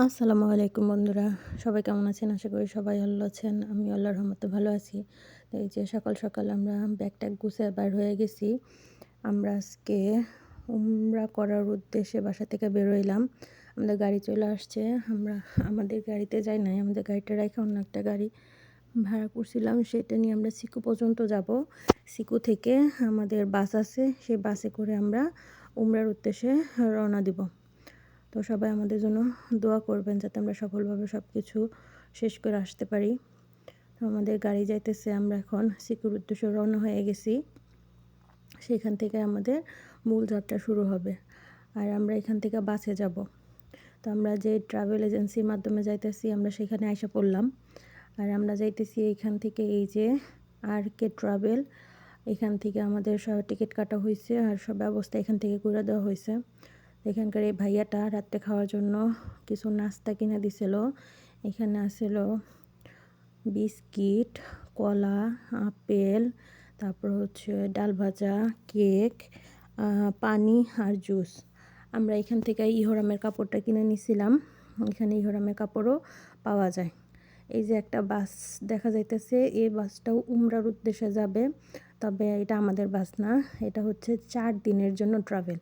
আসসালামু আলাইকুম বন্ধুরা। সবাই কেমন আছেন? আশা করি সবাই ভালো আছেন। আমি আল্লাহর রহমতে ভালো আছি। এই যে সকাল সকাল আমরা ব্যাগ ট্যাগ গুছিয়ে বার হয়ে গেছি। আমরা আজকে উমরা করার উদ্দেশ্যে বাসা থেকে বেরোইলাম। আমাদের গাড়ি চলে আসছে। আমরা, আমাদের গাড়িতে যাই নাই। আমাদের গাড়িটা রেখে অন্য একটা গাড়ি ভাড়া করছিলাম। সেটা নিয়ে আমরা সিকু পর্যন্ত যাব। সিকু থেকে আমাদের বাস আছে। সেই বাসে করে আমরা উমরার উদ্দেশ্যে রওনা দিব। তো সবাই আমাদের জন্য দোয়া করবেন যাতে আমরা সফলভাবে সব কিছু শেষ করে আসতে পারি। তো আমাদের গাড়ি যাইতেছে, আমরা এখন সিকুর উদ্দেশ্যে রওনা হয়ে গেছি। সেখান থেকে আমাদের মূল যাত্রা শুরু হবে আর আমরা এখান থেকে বাসে যাব। তো আমরা যে ট্রাভেল এজেন্সির মাধ্যমে যাইতেছি, আমরা সেখানে আইসা পড়লাম। আর আমরা যাইতেছি এইখান থেকে এই যে আর কে ট্রাভেল এখান থেকে আমাদের সব টিকিট কাটা হয়েছে আর সব ব্যবস্থা এখান থেকে করে দেওয়া হয়েছে এখানকার এই ভাইয়াটা রাত্রে খাওয়ার জন্য কিছু নাস্তা কিনে দিছিল। এখানে আসছিল বিস্কিট, কলা, আপেল, তারপর হচ্ছে ডাল ভাজা, কেক পানি আর জুস। আমরা এখান থেকে ইহরামের কাপড়টা কিনে নিছিলাম। এখানে ইহরামের কাপড়ও পাওয়া যায়। এই যে একটা বাস দেখা যাইতেছে, এই বাসটাও উমরার উদ্দেশ্যে যাবে। তবে এটা আমাদের বাস না, এটা হচ্ছে চার দিনের জন্য ট্রাভেল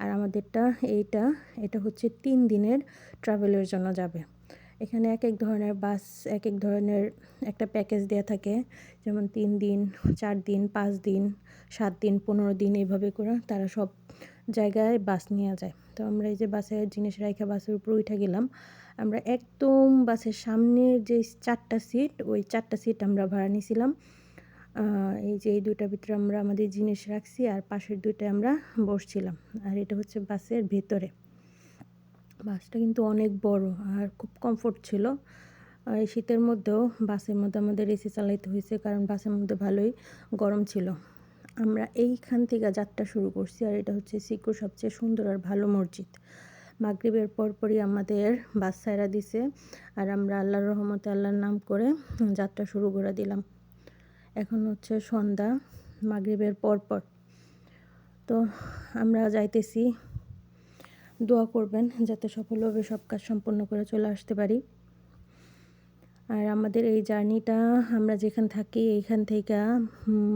আর আমাদেরটা এইটা, এটা হচ্ছে তিন দিনের ট্রাভেলের জন্য যাবে। এখানে এক এক ধরনের বাস এক এক ধরনের একটা প্যাকেজ দেওয়া থাকে। যেমন তিন দিন, চার দিন, পাঁচ দিন, সাত দিন, পনেরো দিন, এইভাবে করে তারা সব জায়গায় বাস নিয়ে যায়। তো আমরা এই যে বাসের জিনিস রেখে বাসের উপর উঠে গেলাম, আমরা একদম বাসের সামনের যে চারটা সিট ওই চারটা সিট আমরা ভাড়া নিয়েছিলাম এই যে এই দুইটার ভিতরে আমরা আমাদের জিনিস রাখছি আর পাশের দুইটায় আমরা বসছিলাম। আর এটা হচ্ছে বাসের ভেতরে। বাসটা কিন্তু অনেক বড় আর খুব কমফোর্ট ছিল। এই শীতের মধ্যেও বাসের মধ্যে আমাদের এসি চালাইতে হয়েছে কারণ বাসের মধ্যে ভালোই গরম ছিল। আমরা এইখান থেকে যাত্রা শুরু করছি আর এটা হচ্ছে সিকুর সবচেয়ে সুন্দর আর ভালো মসজিদ। মাগরীবের পরপরই আমাদের বাস সাইরা দিছে আর আমরা আল্লাহর রহমতে আল্লাহর নাম করে যাত্রা শুরু করে দিলাম। এখন হচ্ছে সন্ধ্যা, মাগরীবের পরপর। তো আমরা যাইতেছি। দোয়া করবেন যাতে সফলভাবে সব কাজ সম্পন্ন করে চলে আসতে পারি। আর আমাদের এই জার্নিটা আমরা যেখান থাকি, এইখান থেকে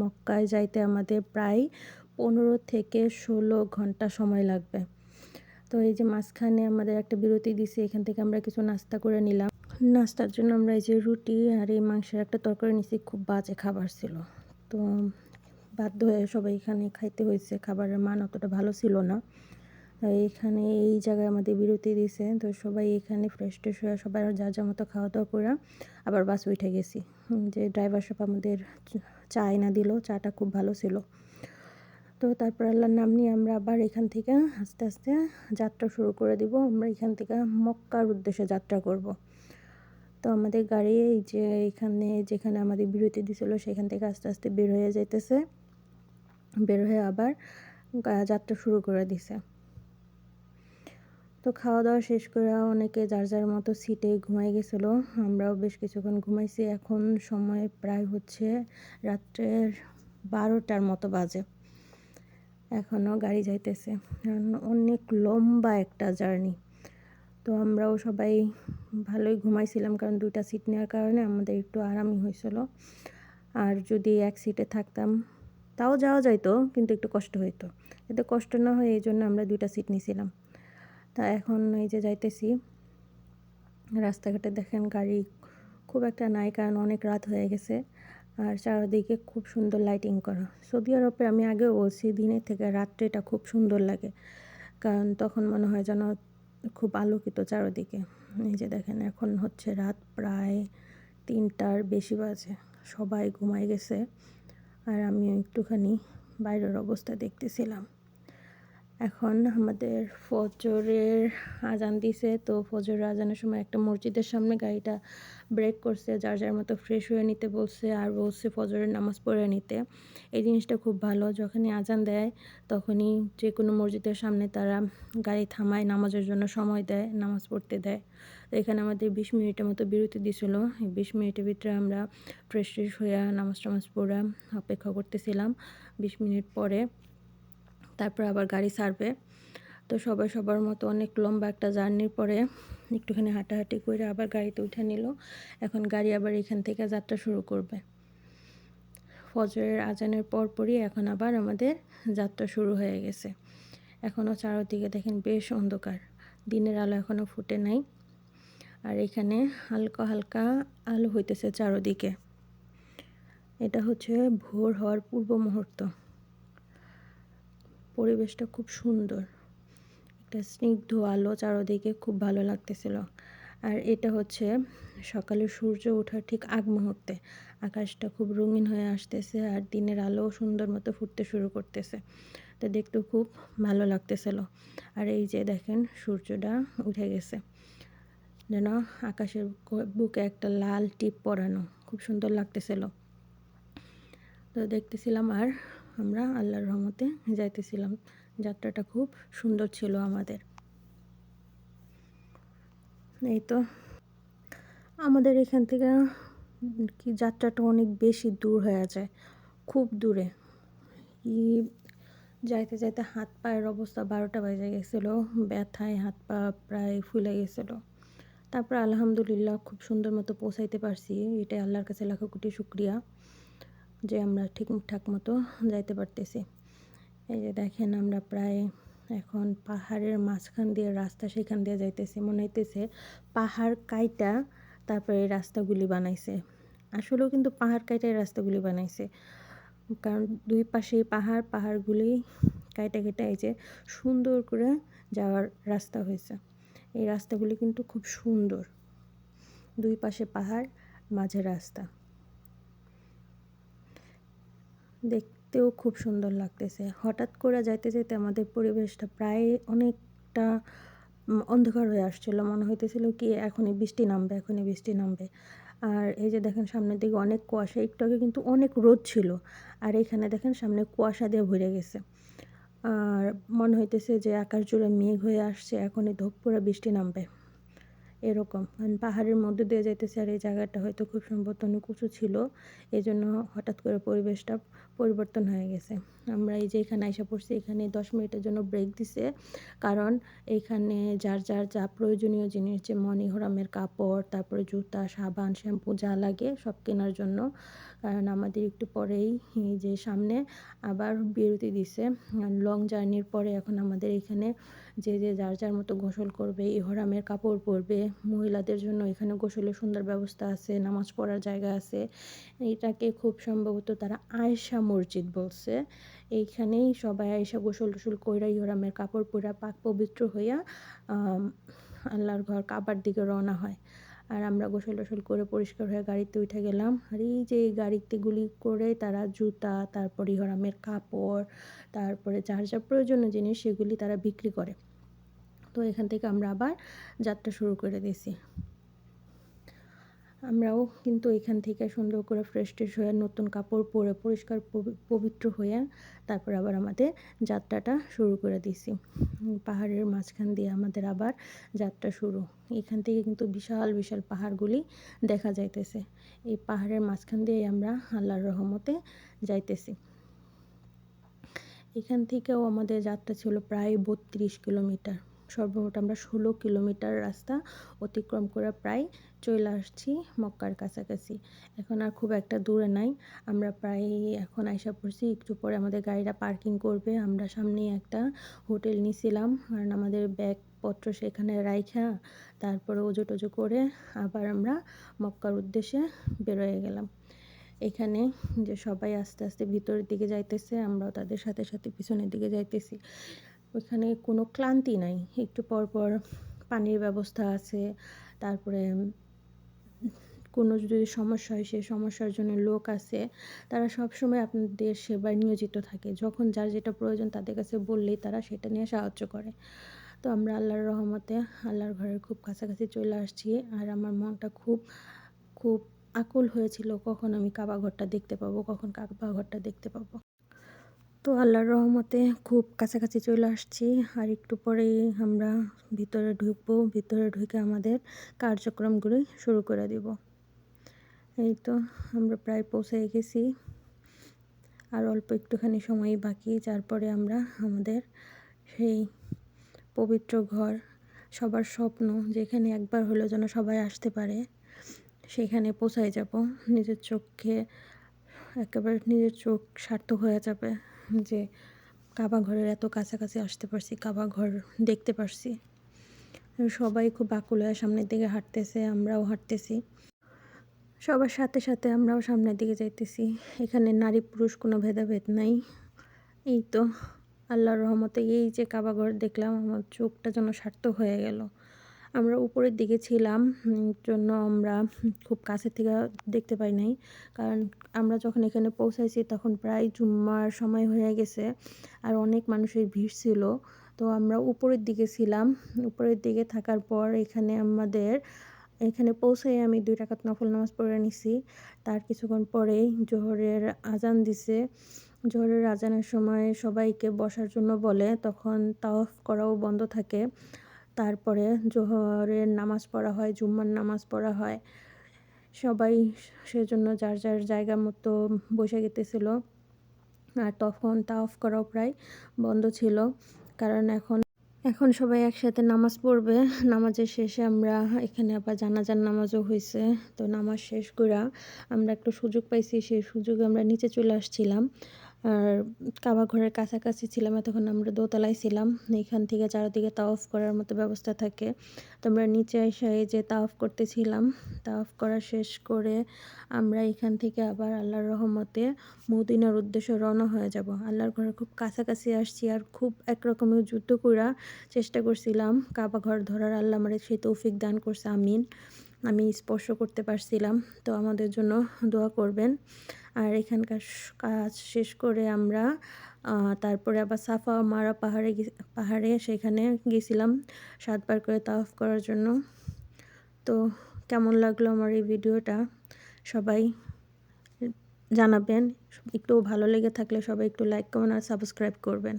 মক্কায় যাইতে আমাদের প্রায় পনেরো থেকে ষোলো ঘণ্টা সময় লাগবে। তো এই যে মাঝখানে আমাদের একটা বিরতি দিছে, এখান থেকে আমরা কিছু নাস্তা করে নিলাম। নাস্তার জন্য আমরা এই যে রুটি আর এই মাংসের একটা তরকারি নিছি, খুব বাজে খাবার ছিল। তো বাধ্য হয়ে সবাই এখানে খাইতে হয়েছে, খাবারের মান অতটা ভালো ছিল না। এইখানে এই জায়গায় আমাদের বিরতি দিছে, তো সবাই এখানে ফ্রেশ ট্রেশ হয়ে সবাই যা যা মতো খাওয়া দাওয়া করে আবার বাস উঠে গেছি। যে ড্রাইভার সব আমাদের চা এনে দিল, চাটা খুব ভালো ছিল। তো তারপর আল্লাহর নাম নিয়ে আমরা আবার এখান থেকে আস্তে আস্তে যাত্রা শুরু করে দিব। আমরা এখান থেকে মক্কার উদ্দেশ্যে যাত্রা করব। তো আমাদের গাড়ি এই যে এখানে, যেখানে আমাদের বিরতি দিছিল, সেখান থেকে আস্তে আস্তে বের হয়ে যাইতেছে। বের হয়ে আবার যাত্রা শুরু করে দিছে। তো খাওয়া দাওয়া শেষ করে অনেকে যার যার মতো সিটে ঘুমাই গেছিল। আমরাও বেশ কিছুক্ষণ ঘুমাইছি। এখন সময় প্রায় হচ্ছে রাত্রের বারোটার মতো বাজে। এখনও গাড়ি যাইতেছে। অনেক লম্বা একটা জার্নি। তো আমরাও সবাই ভালোই ঘুমাইছিলাম কারণ দুইটা সিট নেওয়ার কারণে আমাদের একটু আরামই হয়েছিল। আর যদি এক সিটে থাকতাম, তাও যাওয়া যাইতো, কিন্তু একটু কষ্ট হইতো। এতে কষ্ট না হয় এই জন্য আমরা দুইটা সিট নিয়েছিলাম তা এখন এই যে যাইতেছি, রাস্তাঘাটে দেখেন গাড়ি খুব একটা নাই কারণ অনেক রাত হয়ে গেছে। আর চারদিকে খুব সুন্দর লাইটিং করা। সৌদি আরবে আমি আগেও বলছি, দিনের থেকে রাত্রেটা খুব সুন্দর লাগে। কারণ তখন মনে হয় যেন খুব আলোকিত চারোদিকে। এই যে দেখেন, এখন হচ্ছে রাত প্রায় তিনটার বেশি বাজে। সবাই ঘুমাই গেছে। আর আমি একটুখানি বাইরের অবস্থা দেখতেছিলাম। এখন আমাদের ফজরের আজান দিছে, তো ফজরের আজানের সময় একটা মসজিদের সামনে গাড়িটা ব্রেক করছে, যার যার মতো ফ্রেশ হয়ে নিতে বলছে আর বলছে ফজরের নামাজ পড়ে নিতে। এই জিনিসটা খুব ভালো, যখনই আজান দেয় তখনই যে কোনো মসজিদের সামনে তারা গাড়ি থামায়, নামাজের জন্য সময় দেয়, নামাজ পড়তে দেয়। তো এখানে আমাদের বিশ মিনিটের মতো বিরতি দিছিল। এই বিশ মিনিটের ভিতরে আমরা ফ্রেশ ফ্রেশ হয়ে নামাজ টামাজ পড়া অপেক্ষা করতেছিলাম। বিশ মিনিট পরে তারপর আবার গাড়ি ছাড়বে তো সবাই সবার মতো অনেক লম্বা একটা জার্নির পরে একটুখানি হাঁটাহাঁটি করে আবার গাড়িতে উঠে নিল। এখন গাড়ি আবার এখান থেকে যাত্রা শুরু করবে। ফজরের আজানের পরপরই এখন আবার আমাদের যাত্রা শুরু হয়ে গেছে। এখনও চারদিকে দেখেন বেশ অন্ধকার। দিনের আলো এখনও ফুটে নাই। আর এখানে হালকা হালকা আলো হইতেছে চারদিকে। এটা হচ্ছে ভোর হওয়ার পূর্ব মুহূর্ত। পরিবেশটা খুব সুন্দর। একটা স্নিগ্ধ আলো চারোদিকে খুব ভালো লাগতেছিল। আর এটা হচ্ছে সকালে সূর্য ওঠার ঠিক আগ মুহূর্তে। আকাশটা খুব রঙিন হয়ে আসতেছে আর দিনের আলো সুন্দর মতো ফুটতে শুরু করতেছে। তো দেখতে খুব ভালো লাগতেছিল। আর এই যে দেখেন সূর্যটা উঠে গেছে। যেন আকাশের বুকে একটা লাল টিপ পরানো। খুব সুন্দর লাগতেছিল। তো দেখতেছিলাম আর আমরা আল্লাহর রহমতে যাইতেছিলাম। যাত্রাটা খুব সুন্দর ছিল আমাদের। এই তো, আমাদের এখান থেকে কি যাত্রাটা অনেক বেশি দূর হয়ে যায় খুব দূরে। ই যাইতে যাইতে হাত পায়ের অবস্থা বারোটা বাজে গেছিল, ব্যথায় হাত পা প্রায় ফুলে গেছিল। তারপর আলহামদুলিল্লাহ খুব সুন্দর মতো পৌঁছাইতে পারছি, এটাই আল্লাহর কাছে লাখো কোটি শুক্রিয়া। যে আমরা ঠিকঠাক মতো যাইতে পারতেছি। এই যে দেখেন আমরা প্রায় এখন পাহাড়ের মাঝখান দিয়ে, রাস্তা সেখান দিয়ে যাইতেছি। মনে হইতেছে পাহাড় কাইটা তারপরে রাস্তাগুলি বানাইছে। আসলেও কিন্তু পাহাড় কাইটা এই রাস্তাগুলি বানাইছে। কারণ দুই পাশে পাহাড়, পাহাড়গুলি কাইটা কেটে এই যে সুন্দর করে যাওয়ার রাস্তা হয়েছে। এই রাস্তাগুলি কিন্তু খুব সুন্দর। দুই পাশে পাহাড়, মাঝে রাস্তা। দেখতেও খুব সুন্দর লাগতেছে। হঠাৎ করে যাইতে যেতে আমাদের পরিবেশটা প্রায় অনেকটা অন্ধকার হয়ে আসছিল। মনে হইতেছিল কি, এখনই বৃষ্টি নামবে, এখনই বৃষ্টি নামবে। আর এই যে দেখেন সামনের দিকে অনেক কুয়াশা, একটু আগে কিন্তু অনেক রোদ ছিল। আর এখানে দেখেন সামনে কুয়াশা দিয়ে ভরে গেছে। আর মনে হইতেছে যে আকাশ জুড়ে মেঘ হয়ে আসছে, এখনই ধূপ পুরো বৃষ্টি নামবে। এরকম। পাহাড়ের মধ্যে দিয়ে যাইতেছে আর এই জায়গাটা হয়তো খুব সম্ভবত অনেক উঁচু ছিল। এই জন্য হঠাৎ করে পরিবেশটা পরিবর্তন হয়ে গেছে। আমরা এই যে এখানে আইসা পড়ছি, এখানে দশ মিনিটের জন্য ব্রেক দিছে। কারণ এইখানে যার যার যা প্রয়োজনীয় জিনিস, যে মনি হরামের কাপড়, তারপরে জুতা, সাবান, শ্যাম্পু যা লাগে সব কেনার জন্য। কারণ আমাদের একটু পরেই যে সামনে আবার বিরতি দিছে। লং জার্নির পরে এখন আমাদের এখানে যে যে যার যার মতো গোসল করবে ইহরামের কাপড় পরবে, মহিলাদের জন্য এখানে গোসলের সুন্দর ব্যবস্থা আছে, নামাজ পড়ার জায়গা আছে। এটাকে খুব সম্ভবত তারা আয়সা মসজিদ বলছে। এইখানেই সবাই আয়সা গোসল টোসল কইরা ইহরামের কাপড় পরা পাক পবিত্র হইয়া আল্লাহর ঘর কাবার দিকে রওনা হয়। আর আমরা গোসল টোসল করে পরিষ্কার হয়ে গাড়িতে উঠে গেলাম। আর এই যে এই গাড়িতে গুলি করে তারা জুতা, তারপর ইহরামের কাপড়, তারপরে যার যা প্রয়োজনীয় জিনিস সেগুলি তারা বিক্রি করে। তো এখান থেকে আমরা আবার যাত্রা শুরু করে দিয়েছি। আমরাও কিন্তু এখান থেকে সুন্দর করে ফ্রেশ ট্রেশ হয়ে নতুন কাপড় পরে পরিষ্কার পবিত্র হয়ে তারপর আবার আমাদের যাত্রাটা শুরু করে দিছি পাহাড়ের মাঝখান দিয়ে আমাদের আবার যাত্রা শুরু। এখান থেকে কিন্তু বিশাল বিশাল পাহাড়গুলি দেখা যাইতেছে। এই পাহাড়ের মাঝখান দিয়ে আমরা আল্লাহর রহমতে যাইতেছি। এখান থেকেও আমাদের যাত্রা ছিল প্রায় বত্রিশ কিলোমিটার। সর্বমোট আমরা ষোলো কিলোমিটার রাস্তা অতিক্রম করে প্রায় চলে আসছি মক্কার কাছাকাছি। এখন আর খুব একটা দূরে নাই। আমরা প্রায় এখন আইসা পড়ছি, একটু পরে আমাদের গাড়িটা পার্কিং করবে। আমরা সামনেই একটা হোটেল নিছিলাম, কারণ আমাদের ব্যাগপত্র সেখানে রাইখা, তারপরে ওজো টোজো করে আবার আমরা মক্কার উদ্দেশ্যে বেরোয় গেলাম। এখানে যে সবাই আস্তে আস্তে ভিতরের দিকে যাইতেছে, আমরাও তাদের সাথে সাথে পিছনের দিকে যাইতেছি। ওইখানে কোনো ক্লান্তি নাই। একটু পর পর পানির ব্যবস্থা আছে। তারপরে কোনো যদি সমস্যা হয় সেই সমস্যার জন্য লোক আছে। তারা সবসময় আপনাদের সেবায় নিয়োজিত থাকে। যখন যার যেটা প্রয়োজন তাদের কাছে বললেই তারা সেটা নিয়ে সাহায্য করে। তো আমরা আল্লাহর রহমতে আল্লাহর ঘরের খুব কাছাকাছি চলে আসছি। আর আমার মনটা খুব খুব আকুল হয়েছিল কখন আমি কাবা ঘরটা দেখতে পাবো, কখন কাবা ঘরটা দেখতে পাবো। তো আল্লাহর রহমতে খুব কাছাকাছি চলে আসছি। আর একটু পরেই আমরা ভিতরে ঢুকবো। ভিতরে ঢুকে আমাদের কার্যক্রমগুলি শুরু করে দিব। এই তো আমরা প্রায় পৌঁছে গেছি। আর অল্প একটুখানি সময় বাকি যার পরে আমরা আমাদের সেই পবিত্র ঘর, সবার স্বপ্ন, যেখানে একবার হলেও যেন সবাই আসতে পারে, সেখানে পৌঁছায় যাব। নিজের চোখকে একেবারে নিজের চোখ সার্থক হয়ে যাবে। যে কাবা ঘরের এত কাছাকাছি আসতে পারছি কাবা ঘর দেখতে পারছি। সবাই খুব আকুল হয়ে সামনের দিকে হাঁটতেছে, আমরাও হাঁটতেছি। সবার সাথে সাথে আমরাও সামনের দিকে যাইতেছি। এখানে নারী পুরুষ কোনো ভেদাভেদ নাই। এই তো আল্লাহর রহমতে এই যে কাবাঘর দেখলাম, আমার চোখটা যেন সার্থক হয়ে গেল। আমরা উপরের দিকে ছিলাম জন্য আমরা খুব কাছে থেকে দেখতে পাই নাই। কারণ আমরা যখন এখানে পৌঁছাইছি তখন প্রায় জুম্মার সময় হয়ে গেছে আর অনেক মানুষের ভিড় ছিল। তো আমরা উপরের দিকে ছিলাম। উপরের দিকে থাকার পর এখানে আমাদের, এখানে পৌঁছাই আমি দুই টাকাত নফল নামাজ পড়ে নিছি। তার কিছুক্ষণ পরেই জোহরের আজান দিছে। জোহরের আজানের সময় সবাইকে বসার জন্য বলে, তখন তাওয়াফ করাও বন্ধ থাকে। তারপরে জোহরের নামাজ পড়া হয়, জুম্মার নামাজ পড়া হয়। সবাই সেজন্য যার যার জায়গা মতো বসে গেতেছিল। আর তখন তাওয়াফ করাও প্রায় বন্ধ ছিল। কারণ এখন এখন সবাই একসাথে নামাজ পড়বে। নামাজের শেষে আমরা এখানে আবার জানাজার নামাজও হয়েছে তো নামাজ শেষ করে আমরা একটু সুযোগ পাইছি, সেই সুযোগে আমরা নিচে চলে আসছিলাম। আর কাবা ঘরের কাছাকাছি ছিলাম, এতক্ষণ আমরা দোতলায় ছিলাম। এখান থেকে চারদিকে তাওয়াফ করার মতো ব্যবস্থা থাকে। তো আমরা নিচে এসে যে তাওয়াফ করতেছিলাম তাওয়াফ করা শেষ করে আমরা এখান থেকে আবার আল্লাহর রহমতে মদিনার উদ্দেশ্যে রওনা হয়ে যাব। আল্লাহর ঘরে খুব কাছাকাছি আসছি আর খুব একরকমের যুদ্ধ করা চেষ্টা করছিলাম। কাবা ঘর ধরার আল্লাহ আমার সেই তৌফিক দান করছে, আমিন। আমি স্পর্শ করতে পারছিলাম। তো আমাদের জন্য দোয়া করবেন। আর এখানকার কাজ শেষ করে আমরা তারপরে আবার সাফা মারা পাহাড়ে পাহাড়ে সেখানে গেছিলাম সাতবার করে তাওয়াফ করার জন্য। তো কেমন লাগল আমার এই ভিডিওটা? সবাই জানাবেন। একটু ভালো লেগে থাকলে সবাই একটু লাইক কমেন্ট আর সাবস্ক্রাইব করবেন।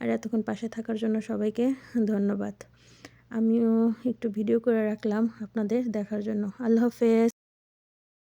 আর এতক্ষণ পাশে থাকার জন্য সবাইকে ধন্যবাদ। আমিও একটু ভিডিও করে রাখলাম আপনাদের দেখার জন্য। আল্লাহ হাফেজ।